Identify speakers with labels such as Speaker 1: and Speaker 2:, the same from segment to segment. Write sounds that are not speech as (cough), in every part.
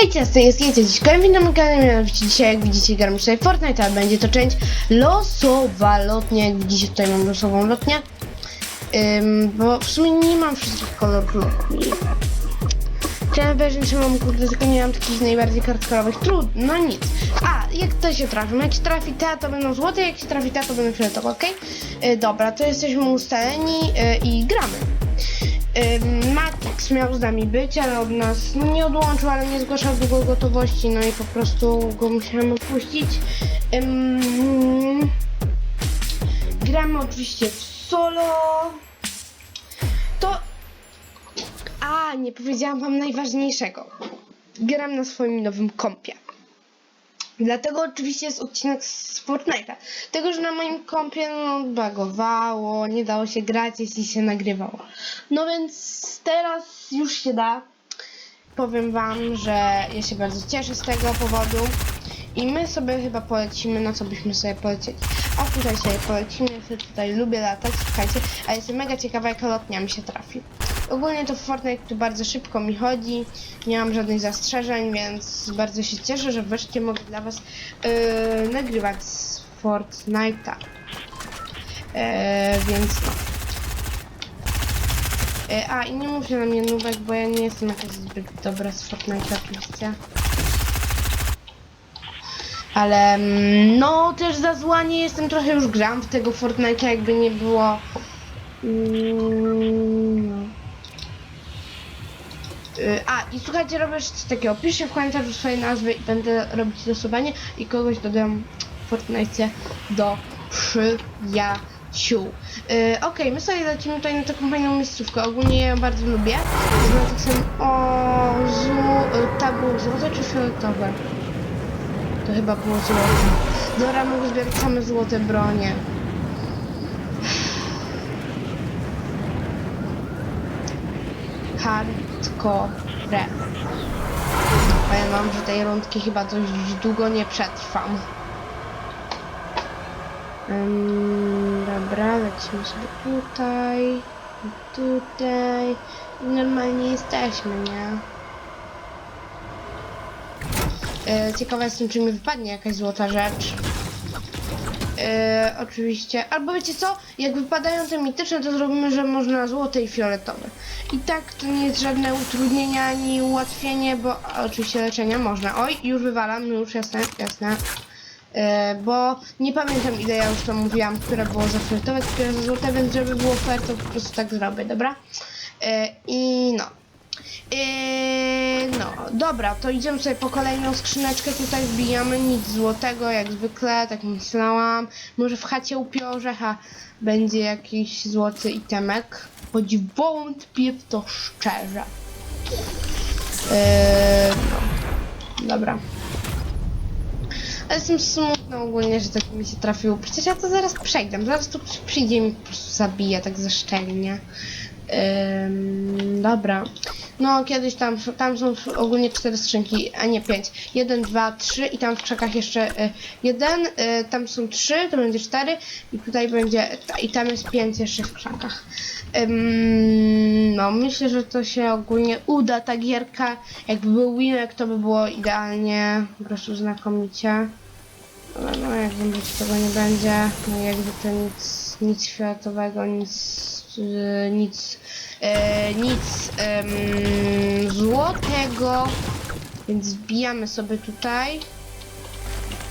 Speaker 1: Hej, ciasty, jest Jecie, dziś kolejny na moim kanale, mianowicie dzisiaj, jak widzicie, gram sobie Fortnite, a będzie to część losowa lotnia, jak widzicie, tutaj mam losową lotnię, Ym, bo w sumie nie mam wszystkich kolorów lotni. Chciałem wierzyć, że mam, kurde, tylko nie mam takich najbardziej hardkorowych, trudno, no nic. A, jak to się trafi? No jak się trafi te, to będą złote, jak się trafi te, to będą fioletowe, okej? Y, Dobra, to jesteśmy ustaleni y, i gramy. Matrix miał z nami być, ale od nas nie odłączył, ale nie zgłaszał długo gotowości, no i po prostu go musiałem opuścić. Ym, gramy oczywiście w solo. To... A, nie powiedziałam wam najważniejszego. Gram na swoim nowym kompie. Dlatego oczywiście jest odcinek z Fortnite'a. Tego, że na moim kompie no, bagowało, nie dało się grać, jeśli się nagrywało. No więc teraz już się da. Powiem wam, że ja się bardzo cieszę z tego powodu. I my sobie chyba polecimy, na co byśmy sobie polecieli. A tutaj sobie polecimy, ja sobie tutaj lubię latać, słuchajcie, a jestem mega ciekawa, jaka lotnia mi się trafi. Ogólnie to Fortnite tu bardzo szybko mi chodzi, nie mam żadnych zastrzeżeń, więc bardzo się cieszę, że wreszcie mogę dla was yy, nagrywać z Fortnite'a. Yy, więc no. A i nie mówcie na mnie nubek, bo ja nie jestem jakaś zbyt dobra z Fortnite'a oczywiście. Ale mm, no też za zła nie jestem, trochę już gram w tego Fortnite'a jakby nie było. Mm, no. Y, A, i słuchajcie, robię coś takiego. Piszę w komentarzu swoje nazwy i będę robić losowanie i kogoś dodam w Fortnite do przyjaciół. Yy, Okej, my sobie lecimy tutaj na taką fajną miejscówkę. Ogólnie ja ją bardzo lubię. Z tak. O, zło... y, Ta było złote czy fioletowe? To chyba było złote. Dobra, mogę zbierać same złote bronie. Hardcore. Powiem wam, że tej rundki chyba dość długo nie przetrwam. Ym, dobra, lecimy sobie tutaj. Tutaj. Normalnie jesteśmy, nie? Ciekawa jestem, czy mi wypadnie jakaś złota rzecz. E, oczywiście. Albo wiecie co? Jak wypadają te mityczne, to zrobimy, że można złote i fioletowe. I tak to nie jest żadne utrudnienie ani ułatwienie, bo oczywiście leczenia można. Oj, już wywalam, już jasne, jasne. E, bo nie pamiętam ile ja już to mówiłam, które było za fioletowe, które za złote, więc żeby było fair, to po prostu tak zrobię, dobra? E, I no. Yy, no, dobra, to idziemy sobie po kolejną skrzyneczkę, tutaj wbijamy nic złotego, jak zwykle, tak myślałam. Może w chacie upiorzecha będzie jakiś złoty itemek, choć wątpię w to szczerze. Yy, no, dobra. Ale jestem smutna ogólnie, że tak mi się trafiło. Przecież ja to zaraz przejdę, zaraz tu przyjdzie i mi po prostu zabije tak zeszczelnie. Ym, dobra. No, kiedyś tam, tam są ogólnie cztery skrzynki, a nie pięć. Jeden, dwa, trzy i tam w krzakach jeszcze y, jeden, y, tam są trzy, to będzie cztery i tutaj będzie, i tam jest pięć jeszcze w krzakach. No, myślę, że to się ogólnie uda, ta gierka. Jakby był winek, to by było idealnie, po prostu znakomicie. Ale no, jak będzie, tego nie będzie. No, jakby to nic, nic światowego, nic, y, nic e, nic em, złotego, więc wbijamy sobie tutaj.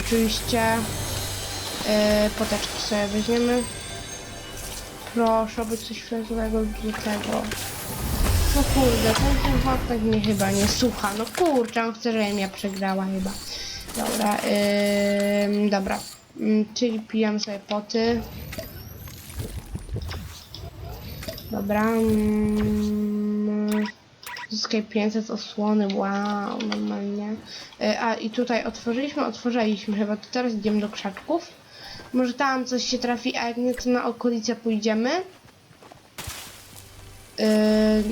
Speaker 1: Oczywiście e, poteczki sobie weźmiemy. Proszę, aby coś lub złotego. No kurde, ten Fortnite mnie chyba nie słucha. No kurczę, on chce, żebym ja przegrała chyba. Dobra, ym, dobra. Czyli pijam sobie poty. Dobra. Zyskaj 500 osłony, wow, normalnie. E, a i tutaj otworzyliśmy, otworzyliśmy chyba, to teraz idziemy do krzaczków. Może tam coś się trafi, a jak nie, to na okolicę pójdziemy. E,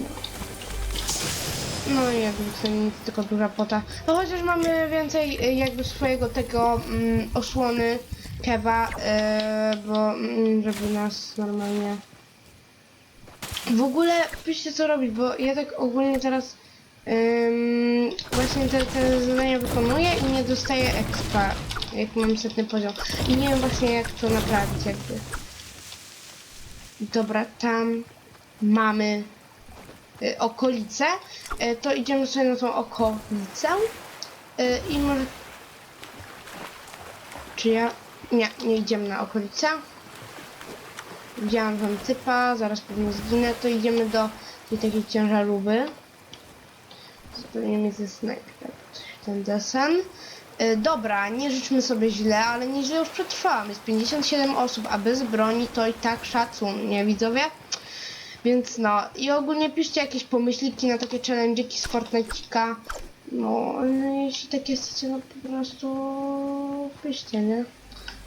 Speaker 1: no i jakby to nic, tylko duża pota. No chociaż mamy więcej e, jakby swojego tego mm, osłony kewa, e, bo mm, żeby nas normalnie w ogóle piszcie co robić, bo ja tak ogólnie teraz Ym, właśnie te, te zadania wykonuję i nie dostaję expa, jak mam setny poziom. I nie wiem właśnie jak to naprawić jakby. Dobra, tam mamy y, okolice. Y, to idziemy sobie na tą okolicę. Y, I może... Czy ja... Nie, nie idziemy na okolicę. Widziałam tam typa, zaraz pewnie zginę, to idziemy do tej takiej ciężarówki. Zupełnie ze snajper. Ten desen. Y, dobra, nie życzmy sobie źle, ale nieźle już przetrwałam. Jest 57 osób, a bez broni to i tak szacun, nie widzowie? Więc no, i ogólnie piszcie jakieś pomyśliki na takie challenge'iki z Fortnite'ika. No, ale jeśli tak jesteście, no po prostu piszcie, nie?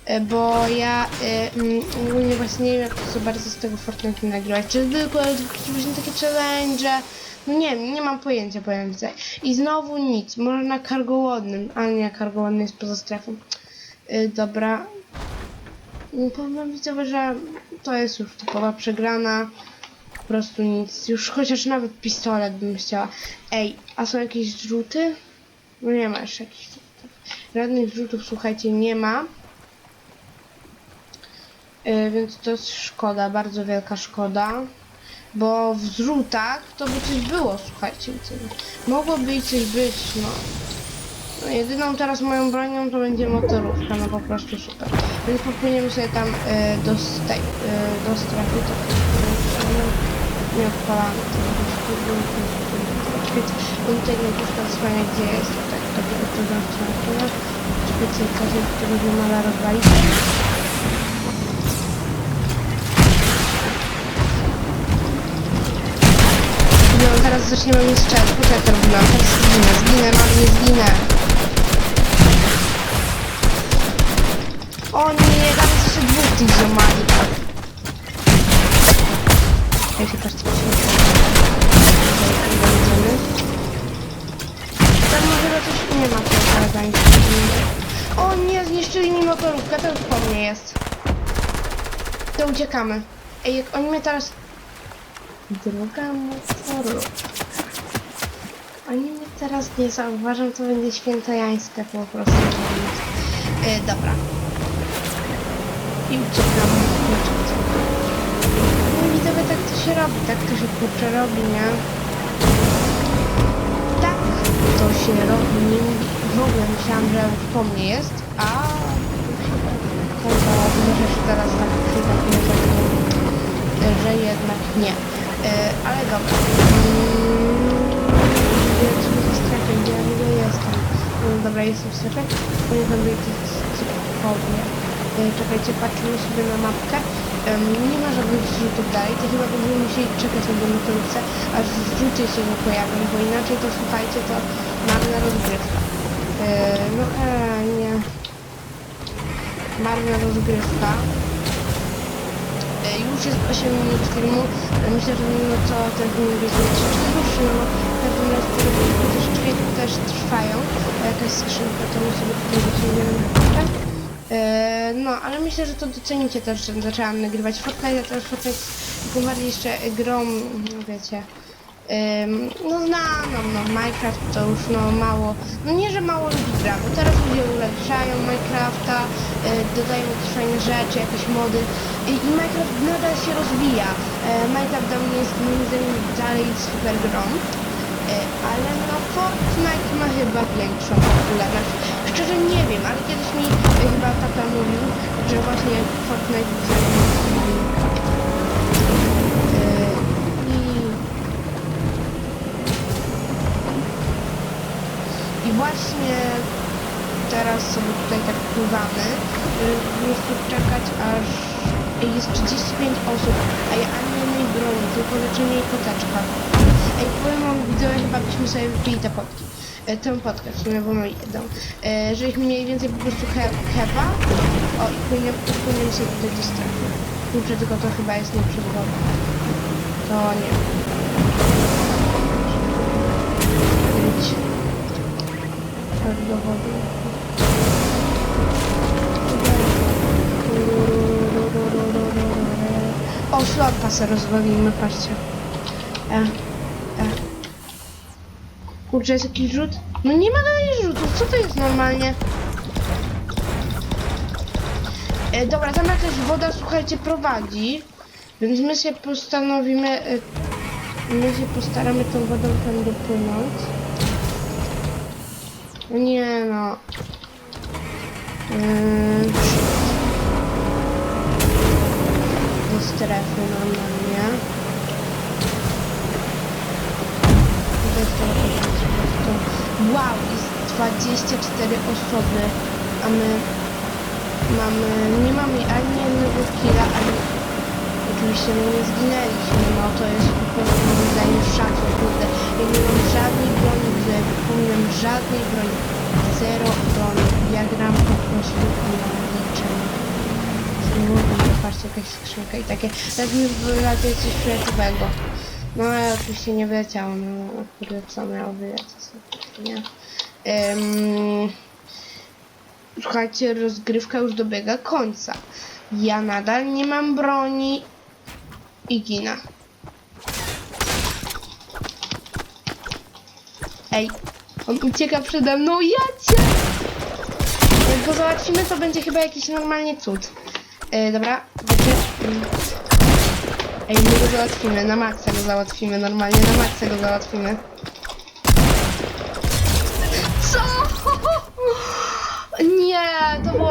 Speaker 1: E, Bo ja y, ogólnie właśnie nie wiem jak to bardzo z tego Fortnite nagrywać. Czy zwykłe, czy właśnie takie challenge. No nie nie mam pojęcia, powiem tutaj. I znowu nic, może na kargołodnym, a nie, kargołodny jest poza strefą. Y, dobra. No, Powiem widzowie, że to jest już typowa przegrana. Prostu nic. Już chociaż nawet pistolet bym chciała. Ej, a są jakieś zrzuty? No nie ma jeszcze jakichś zrzutów. Żadnych zrzutów, słuchajcie, nie ma. Yy, więc to jest szkoda, bardzo wielka szkoda. Bo w zrzutach to by coś było, słuchajcie. Mogłoby i coś być, no. no. Jedyną teraz moją bronią to będzie motorówka, no po prostu super. Więc popłyniemy sobie tam yy, do, tej, yy, do strefy. To, nie. Bo tutaj nie puszka zasłania, gdzie jest. Tak, to to zawsze Specjalnie, którego nie mala rozwalić. No teraz zaczniemy mnie strzelać, po co ja to robiłam? Teraz zginę, zginę, mam nie zginę. O nie, jest jeszcze dwóch tych ziomali. Ja się patrzcie, Tam może coś nie ma. O nie, zniszczyli mi motorówkę, to już po mnie jest. To uciekamy. Ej, jak oni mnie teraz Druga motorówka. Oni mnie teraz nie zauważą, to będzie świętojańska po prostu. E, dobra. I uciekam. To się robi, tak to się kurczę robi, nie? Tak to się robi. W ogóle myślałam, że po mnie jest, a... Okazało się, że się teraz tak przydatnie że jednak nie. E, ale dobra. Mm, co za strefę, gdzie ja niby jestem? No, dobra, jestem w strefie. Poniekąd jakieś cukownie. E, czekajcie, patrzymy sobie na mapkę. Nie ma żadnych zrzutów dalej, to chyba będziemy musieli czekać na motorówce, aż zrzuty się nie pojawią, bo inaczej to słuchajcie, to marna rozgrywka. No e, nie. Marna rozgrywka. Już jest 8 minut filmu. Myślę, że mimo co ten film będzie dłuższy, no razie te troszeczkę też trwają. Jakaś skrzynka, to my sobie tutaj wyciągniemy. E, No, ale myślę, że to docenicie też, że zaczęłam nagrywać Fortnite, a teraz Fortnite tym bardziej jeszcze no wiecie, Ym, no znaną, no Minecraft to już no mało, no nie, że mało ludzi gra, bo teraz ludzie ulepszają Minecrafta, y, dodają jakieś fajne rzeczy, jakieś mody i, i Minecraft nadal się rozwija. Y, Minecraft dla mnie jest moim dalej super grą, y, ale no Fortnite ma chyba większą popularność. Szczerze nie wiem, ale kiedyś mi chyba tata mówił, że właśnie Fortnite zajmuje Minecraft. Y, I właśnie teraz sobie tutaj tak pływamy, prostu czekać aż jest 35 osób, a ja ani mojej broni, tylko leczenie i koteczka. Ej, powiem wam widzowie, chyba byśmy sobie wypili te potki. E, potkę w sumie, bo mam jedną. E, żebyśmy mieli więcej po prostu he hepa. O, i płyniemy, płyniemy sobie do strefy. Kurczę, tylko to chyba jest nie przez wodę. To nie. Do wody. O, słabka se rozwalimy, patrzcie. E. Kurczę, jest jakiś rzut? No nie ma dalej rzutów, co to jest normalnie? E, dobra, tam jakaś woda, słuchajcie, prowadzi. Więc my się postanowimy... E, my się postaramy tą wodą tam dopłynąć. No Nie no. Yy, do strefy normalnie. Tutaj trzeba powiedzieć po prostu. Wow, jest 24 osoby, a my mamy, nie mamy ani jednego killa, ani oczywiście my nie zginęliśmy, no to jest po prostu moim zdaniem szacun, kurde. Ja nie mam żadnej broni, że wypominam żadnej broni, zero broni, ja gram po prostu na leczenie. Mówię, patrzcie, jakaś skrzynka i takie, tak mi wylatuje coś fioletowego. No ale oczywiście nie wyleciało, no kurde, co miało wylecieć, nie? Ym, słuchajcie, rozgrywka już dobiega końca. Ja nadal nie mam broni i ginę. Ej, on ucieka przede mną, ja cię! Jak go załatwimy, to będzie chyba jakiś normalnie cud. E, dobra. Ej, my go załatwimy, na maksa go załatwimy, normalnie na maksa go załatwimy.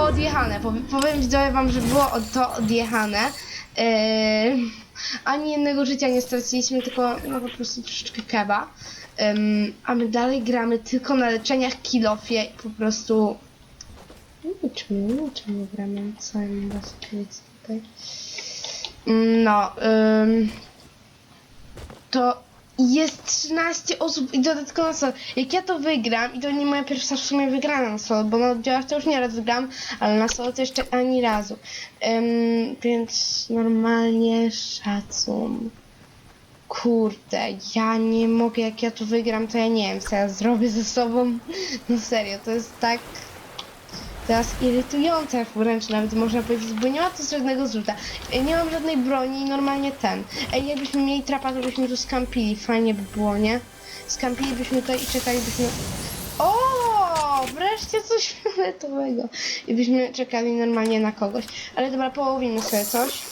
Speaker 1: Odjechane. Powiem, powiem wam, że było to odjechane. Yy, ani jednego życia nie straciliśmy, tylko no, po prostu troszeczkę keba. Ym, a my dalej gramy tylko na leczeniach kilofie i po prostu... Wiem, czemu gramy całym was tutaj. No, to jest 13 osób i dodatkowo solo. Jak ja to wygram, i to nie moja pierwsza w sumie wygrana na solo, bo na oddziałach to już nieraz wygram, ale na solo to jeszcze ani razu. Ym, więc normalnie szacun. Kurde, ja nie mogę, jak ja to wygram, to ja nie wiem, co ja zrobię ze sobą. No serio, to jest tak teraz irytujące wręcz nawet można powiedzieć, bo nie ma tu żadnego zrzuta. Ej, Nie mam żadnej broni i normalnie ten. Ej, jakbyśmy mieli trapa, to byśmy tu skampili, fajnie by było, nie? Skampilibyśmy tutaj i czekalibyśmy... O, wreszcie coś (laughs) fioletowego. I byśmy czekali normalnie na kogoś. Ale dobra, połowimy sobie coś.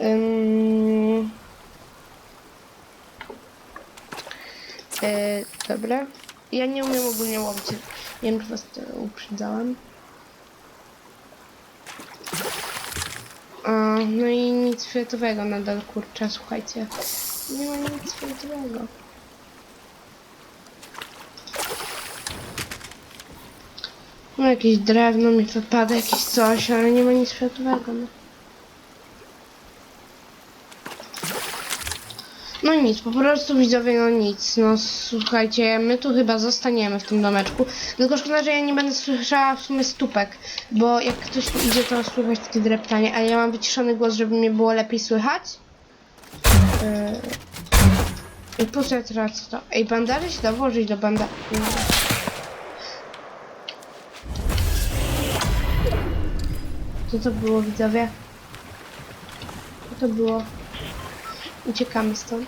Speaker 1: Ym... E, dobra. Ja nie umiem ogólnie łowić. Nie wiem, czy was to uprzedzałem. No i nic fioletowego nadal, kurczę, słuchajcie. Nie ma nic fioletowego. No jakieś drewno mi wypada, jakieś coś, ale nie ma nic fioletowego, no. No nic, po prostu widzowie, no nic. No słuchajcie, my tu chyba zostaniemy w tym domeczku. Tylko szkoda, że ja nie będę słyszała w sumie stópek, bo jak ktoś tu idzie, to słychać takie dreptanie, ale ja mam wyciszony głos, żeby mnie było lepiej słychać. Yy... Po co ja teraz to? Ej, bandaże się da włożyć do banda... Nie. Co to było, widzowie? Co to było? Uciekamy stąd.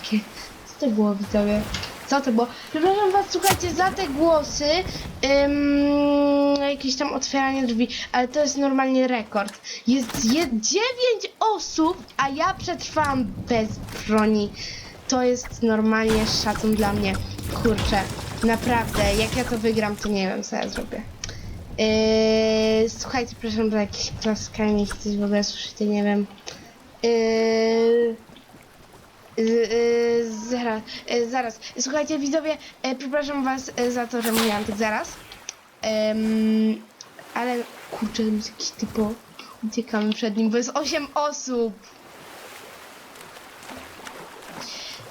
Speaker 1: Takie, co to było widzowie? Co to było? Przepraszam was, słuchajcie, za te głosy, ym, jakieś tam otwieranie drzwi, ale to jest normalnie rekord. Jest je, 9 osób, a ja przetrwałam bez broni. To jest normalnie szacun dla mnie. Kurczę, naprawdę, jak ja to wygram, to nie wiem, co ja zrobię. Yy, słuchajcie, przepraszam za jakieś klaskanie, jeśli coś w ogóle słyszycie, nie wiem. Yy, yy, zaraz, yy, zaraz. Słuchajcie, widzowie, yy, przepraszam was yy, za to, że mówiłam tak zaraz. Ym, ale kurczę, to jest jakiś typo. Uciekamy przed nim, bo jest 8 osób.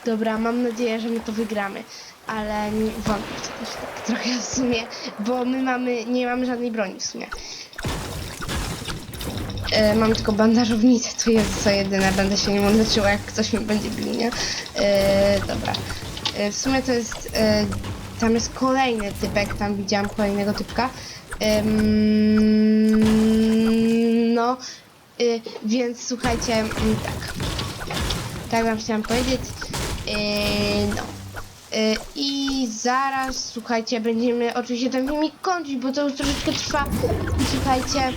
Speaker 1: Dobra, mam nadzieję, że my to wygramy. Ale nie wątpię też tak trochę w sumie, bo my mamy, nie mamy żadnej broni w sumie. E, mam tylko bandażownicę, to jest co jedyne, będę się nią leczyła, jak ktoś mnie będzie bił, nie? E, dobra. E, w sumie to jest, e, tam jest kolejny typek, tam widziałam kolejnego typka. No, y, więc słuchajcie, mm, tak. Tak wam chciałam powiedzieć. Yy, no. I zaraz, słuchajcie, będziemy oczywiście ten filmik kończyć, bo to już troszeczkę trwa. I słuchajcie,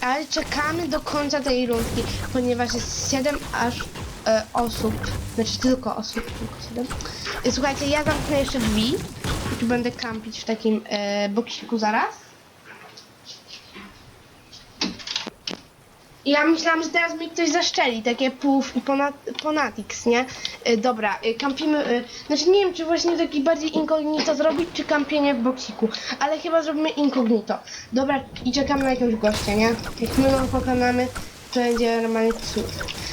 Speaker 1: ale czekamy do końca tej rundki, ponieważ jest 7 aż e, osób, znaczy tylko osób, tylko 7. E, Słuchajcie, ja zamknę jeszcze drzwi tu będę kampić w takim e, boksiku zaraz. Ja myślałam, że teraz mi ktoś zaszczeli, takie puf i ponatix, nie? Y, dobra, y, kampimy, y, znaczy nie wiem, czy właśnie taki bardziej incognito zrobić, czy kampienie w boksiku, ale chyba zrobimy incognito. Dobra, i czekamy na jakiegoś gościa, nie? Jak my go pokonamy, to będzie normalnie cud.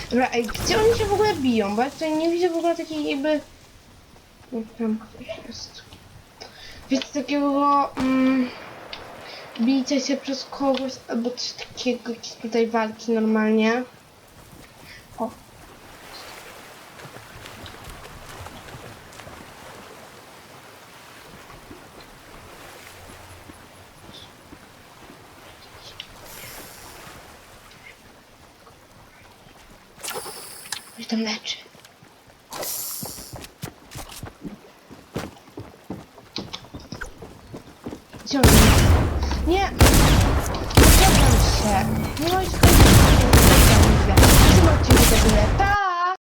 Speaker 1: Dobra, ej, gdzie oni się w ogóle biją? Bo ja tutaj nie widzę w ogóle takiej jakby... Nie, tam ktoś jest. Wiecie, takiego... Mm... Bijcie się przez kogoś albo coś takiego, jakieś tutaj walki normalnie. O. Ktoś tam leczy. Gdzie? Nie! Czekam się! Nie ma już W tym odcinku to tyle. Pa!